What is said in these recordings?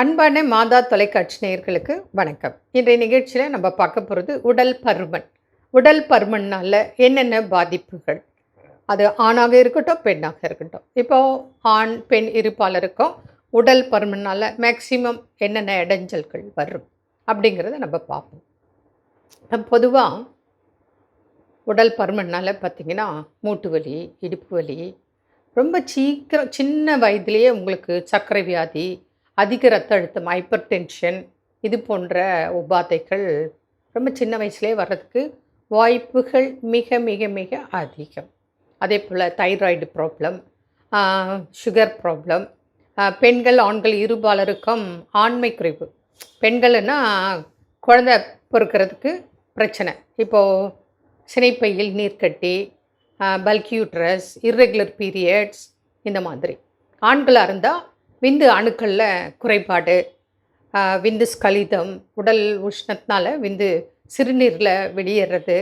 அன்பான மாதா தொலைக்காட்சி நேயர்களுக்கு வணக்கம். இன்றைய நிகழ்ச்சியில் நம்ம பார்க்க போகிறது உடல் பருமன். உடல் பருமனால் என்னென்ன பாதிப்புகள்? அது ஆணாக இருக்கட்டும் பெண்ணாக இருக்கட்டும். இப்போது ஆண் பெண் இருப்பாளருக்கும் உடல் பருமனால் மேக்சிமம் என்னென்ன இடைஞ்சல்கள் வரும் அப்படிங்கிறத நம்ம பார்ப்போம். பொதுவாக உடல் பருமனால் பார்த்திங்கன்னா மூட்டு வலி இடுப்பு வலி ரொம்ப சீக்கிரம் சின்ன வயதிலேயே உங்களுக்கு சர்க்கரை வியாதி அதிக ரத்த அழுத்தம் ஹைப்பர் டென்ஷன் இது போன்ற உபாதைகள் ரொம்ப சின்ன வயசுலேயே வர்றதுக்கு வாய்ப்புகள் மிக மிக மிக அதிகம். அதே போல் தைராய்டு ப்ராப்ளம் சுகர் ப்ராப்ளம் பெண்கள் ஆண்கள் இருபாலருக்கும் ஆண்மை குறைவு. பெண்கள்னா குழந்தை பொறுக்கிறதுக்கு பிரச்சனை. இப்போது சினைப்பையில் நீர்க்கட்டி பல்கியூட்ரஸ் இர்ரெகுலர் பீரியட்ஸ் இந்த மாதிரி. ஆண்களாக இருந்தால் விந்து அணுக்களில் குறைபாடு விந்து ஸ்கலிதம் உடல் உஷ்ணத்தினால விந்து சிறுநீரில் வெளியேறது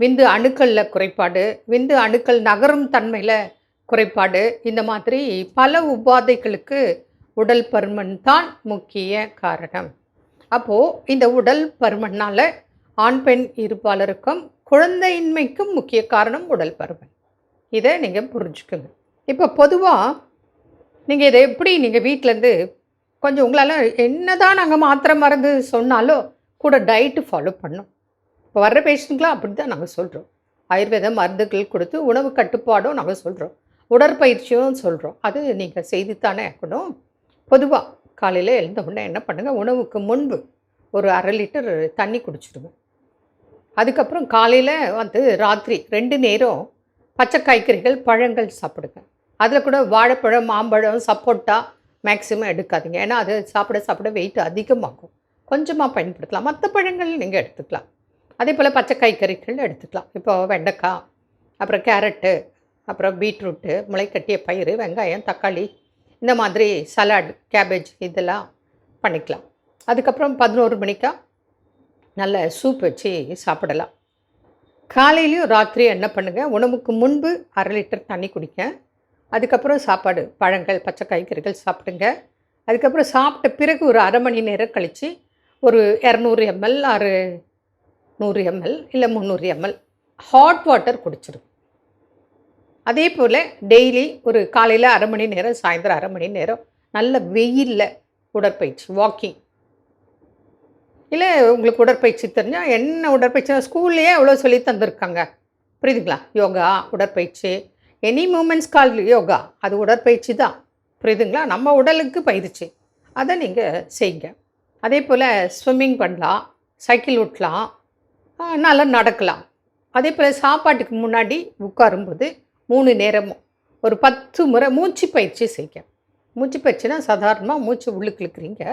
விந்து அணுக்களில் குறைபாடு விந்து அணுக்கள் நகரும் தன்மையில் குறைபாடு இந்த மாதிரி பல உபாதைகளுக்கு உடல் பருமன் தான் முக்கிய காரணம். அப்போது இந்த உடல் பருமனால் ஆண் பெண் இருப்பாளருக்கும் குழந்தையின்மைக்கும் முக்கிய காரணம் உடல் பருமன். இதை நீங்கள் புரிஞ்சுக்குங்க. இப்போ பொதுவாக நீங்கள் இதை எப்படி நீங்கள் வீட்டிலேருந்து கொஞ்சம் உங்களால் என்ன தான் நாங்கள் மாத்திரை மருந்து சொன்னாலும் கூட டயட்டு ஃபாலோ பண்ணோம். இப்போ வர்ற பேஷண்ட்களாம் அப்படி தான் நாங்கள் சொல்கிறோம் ஆயுர்வேத மருந்துகள் கொடுத்து உணவு கட்டுப்பாடும் நாங்கள் சொல்கிறோம் உடற்பயிற்சியும் சொல்கிறோம் அது நீங்கள் செய்துத்தானே ஆகணும். பொதுவாக காலையில் எழுந்த உடனே என்ன பண்ணுங்கள் உணவுக்கு முன்பு ஒரு அரை லிட்டர் தண்ணி குடிச்சிடுங்க. அதுக்கப்புறம் காலையில் வந்து ராத்திரி ரெண்டு நேரம் பச்சை காய்கறிகள் பழங்கள் சாப்பிடுங்க. அதில் கூட வாழைப்பழம் மாம்பழம் சப்போட்டா மேக்ஸிமம் எடுக்காதீங்க. ஏன்னா அது சாப்பிட சாப்பிட வெயிட் அதிகமாகும். கொஞ்சமாக பயன்படுத்தலாம். மற்ற பழங்கள் நீங்கள் எடுத்துக்கலாம். அதே போல் பச்சை காய்கறிகள் எடுத்துக்கலாம். இப்போ வெண்டைக்காய் அப்புறம் கேரட்டு அப்புறம் பீட்ரூட்டு முளைக்கட்டிய பயிறு வெங்காயம் தக்காளி இந்த மாதிரி சலாட் கேபேஜ் இதெல்லாம் பண்ணிக்கலாம். அதுக்கப்புறம் பதினோரு மணிக்கா நல்ல சூப் வச்சு சாப்பிடலாம். காலையிலையும் ராத்திரியும் என்ன பண்ணுங்கள் உணவுக்கு முன்பு அரை லிட்டர் தண்ணி குடிக்க அதுக்கப்புறம் சாப்பாடு பழங்கள் பச்சை காய்கறிகள் சாப்பிடுங்க. அதுக்கப்புறம் சாப்பிட்ட பிறகு ஒரு அரை மணி நேரம் கழித்து ஒரு இரநூறு எம்எல் ஆறு நூறு எம்எல் இல்லை முந்நூறு எம்எல் ஹாட் வாட்டர் குடிச்சிடும் அதே போல் டெய்லி ஒரு காலையில் அரை மணி நேரம் சாயந்தரம் அரை மணி நேரம் நல்ல வெயிலில் உடற்பயிற்சி வாக்கிங் இல்லை உங்களுக்கு உடற்பயிற்சி தெரிஞ்சால் என்ன உடற்பயிற்சி? ஸ்கூல்லையே எவ்வளோ சொல்லி தந்திருக்காங்க. புரியுதுங்களா? யோகா உடற்பயிற்சி எனி மூமெண்ட்ஸ் கால் யோகா அது உடற்பயிற்சி தான். புரியுதுங்களா? நம்ம உடலுக்கு பயிற்சி. அதை நீங்கள் செய்யுங்க. அதே போல் ஸ்விம்மிங் பண்ணலாம் சைக்கிள் ஓட்டலாம் நல்லா நடக்கலாம். அதே போல் சாப்பாட்டுக்கு முன்னாடி உட்காரும்போது மூணு நேரமும் ஒரு பத்து முறை மூச்சு பயிற்சி செய்யுங்க. மூச்சு பயிற்சினா சாதாரணமாக மூச்சு உள்ளுக்கு இழுக்கிறீங்க.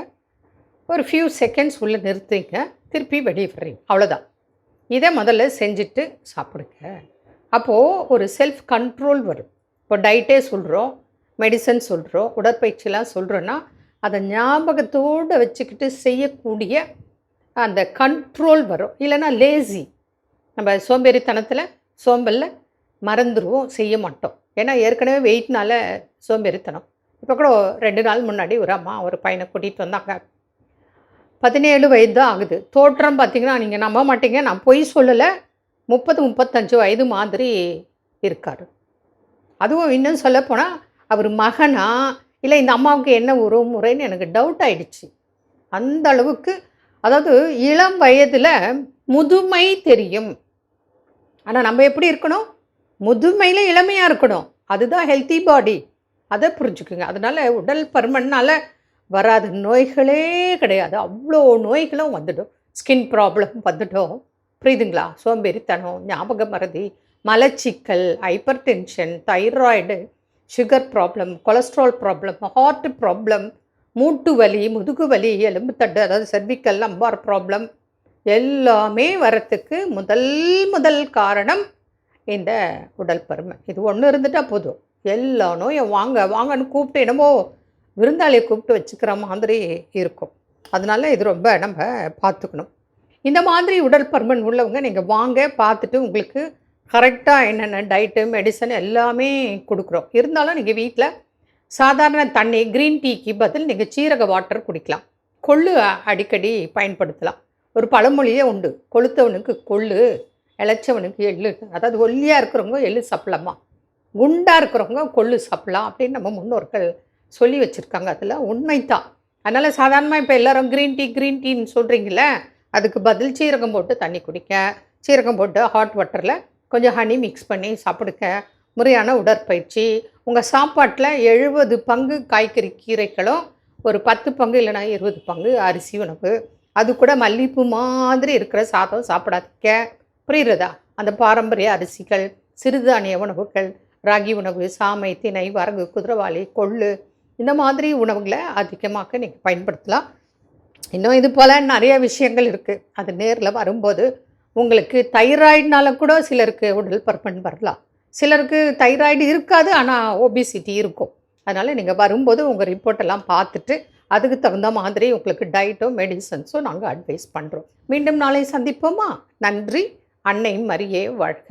ஒரு ஃபியூ செகண்ட்ஸ் உள்ளே நிறுத்துங்க திருப்பி வெளியே வர்றீங்க. அவ்வளோதான் இதை முதல்ல செஞ்சுட்டு சாப்பிடுங்க. அப்போது ஒரு செல்ஃப் கண்ட்ரோல் வரும். இப்போ டயட்டே சொல்கிறோம் மெடிசன் சொல்கிறோம் உடற்பயிற்சிலாம் சொல்கிறோன்னா அதை ஞாபகத்தோடு வச்சுக்கிட்டு செய்யக்கூடிய அந்த கண்ட்ரோல் வரும். இல்லைன்னா லேசி நம்ம சோம்பேறித்தனத்தில் சோம்பலில் மறந்துடுவோம் செய்ய மாட்டோம். ஏன்னா ஏற்கனவே வெயிட்னால சோம்பேறித்தனம். இப்போ கூட ரெண்டு நாள் முன்னாடி ஒரு அம்மா ஒரு பையனை கூட்டிகிட்டு வந்தாங்க. பதினேழு வயது தான் ஆகுது. தோற்றம் பார்த்தீங்கன்னா நீங்கள் நம்ப மாட்டீங்க நான் பொய் சொல்லலை. முப்பது முப்பத்தஞ்சு வயது மாதிரி இருக்கார். அதுவும் இன்னும் சொல்லப்போனால் அவர் மகனா? இல்லை இந்த அம்மாவுக்கு என்ன உறவு முறைன்னு எனக்கு டவுட் ஆயிடுச்சு. அந்த அளவுக்கு அதாவது இளம் வயதில் முதுமை தெரியும். ஆனால் நம்ம எப்படி இருக்கணும்? முதுமையில் இளமையாக இருக்கணும். அதுதான் ஹெல்த்தி பாடி அதை புரிஞ்சுக்குங்க. அதனால் உடல் பருமனால் வராத நோய்களே கிடையாது. அவ்வளோ நோய்களும் வந்துடும். ஸ்கின் ப்ராப்ளம் வந்துடும். புரியுதுங்களா? சோம்பேறித்தனம் ஞாபக மறதி மலச்சிக்கல் hypertension thyroid sugar problem cholesterol problem heart problem மூட்டு வலி முதுகு வலி எலும்புத்தட்டு அதாவது செர்விக்கல் லம்பார் ப்ராப்ளம் எல்லாமே வரத்துக்கு முதல் முதல் காரணம் இந்த உடல் பருமை இது ஒன்று இருந்துட்டால் போதும். எல்லா நோயும் வாங்க வாங்கன்னு கூப்பிட்டு என்னமோ விருந்தாளியை கூப்பிட்டு வச்சுக்கிற மாதிரி இருக்கும். அதனால் இது ரொம்ப நம்ம பார்த்துக்கணும். இந்த மாதிரி உடல் பருமன் உள்ளவங்க நீங்கள் வாங்க பார்த்துட்டு உங்களுக்கு கரெக்டாக என்னென்ன டயட்டு மெடிசன் எல்லாமே கொடுக்குறோம். இருந்தாலும் நீங்கள் வீட்டில் சாதாரண தண்ணி க்ரீன் டீக்கு பதில் நீங்கள் சீரக வாட்டர் குடிக்கலாம். கொள்ளு அடிக்கடி பயன்படுத்தலாம். ஒரு பழமொழியே உண்டு. கொளுத்தவனுக்கு கொள்ளு இழைச்சவனுக்கு எள்ளு. அதாவது ஒல்லியாக இருக்கிறவங்க எள்ளு சாப்பிடலாமா? குண்டாக இருக்கிறவங்க கொள்ளு சாப்பிடலாம் அப்படின்னு நம்ம முன்னோர்கள் சொல்லி வச்சுருக்காங்க. அதில் உண்மை தான் அதனால் சாதாரணமாக இப்போ எல்லாரும் க்ரீன் டீ க்ரீன் டீன்னு சொல்கிறீங்களே அதுக்கு பதில் சீரகம் போட்டு தண்ணி குடிக்க சீரகம் போட்டு ஹாட் வாட்டரில் கொஞ்சம் ஹனி மிக்ஸ் பண்ணி சாப்பிடுங்க முறையான உடற்பயிற்சி. உங்கள் சாப்பாட்டில் எழுபது பங்கு காய்கறி கீரைகளும் ஒரு பத்து பங்கு இல்லைனா இருபது பங்கு அரிசி உணவு. அது கூட மல்லிப்பூ மாதிரி இருக்கிற சாதம் சாப்பிடாதீங்க. புரியுறதா? அந்த பாரம்பரிய அரிசிகள் சிறுதானிய உணவுகள் ராகி உணவு சாமை திணை வரகு குதிரவாளி கொள்ளு இந்த மாதிரி உணவுகளை அதிகமாக நீங்கள் பயன்படுத்தலாம். இன்னும் இது போல் நிறைய விஷயங்கள் இருக்குது அது நேரில் வரும்போது உங்களுக்கு தைராய்டுனால கூட சிலருக்கு உடல் பருப்பன் வரலாம். சிலருக்கு தைராய்டு இருக்காது ஆனால் ஓபிசிட்டி இருக்கும். அதனால் நீங்கள் வரும்போது உங்கள் ரிப்போர்ட்டெல்லாம் பார்த்துட்டு அதுக்கு தகுந்த மாதிரி உங்களுக்கு டயட்டோ மெடிசன்ஸோ நாங்கள் அட்வைஸ் பண்ணுறோம் மீண்டும் நாளை சந்திப்போமா? நன்றி. அன்னை மரியே வாழ்க.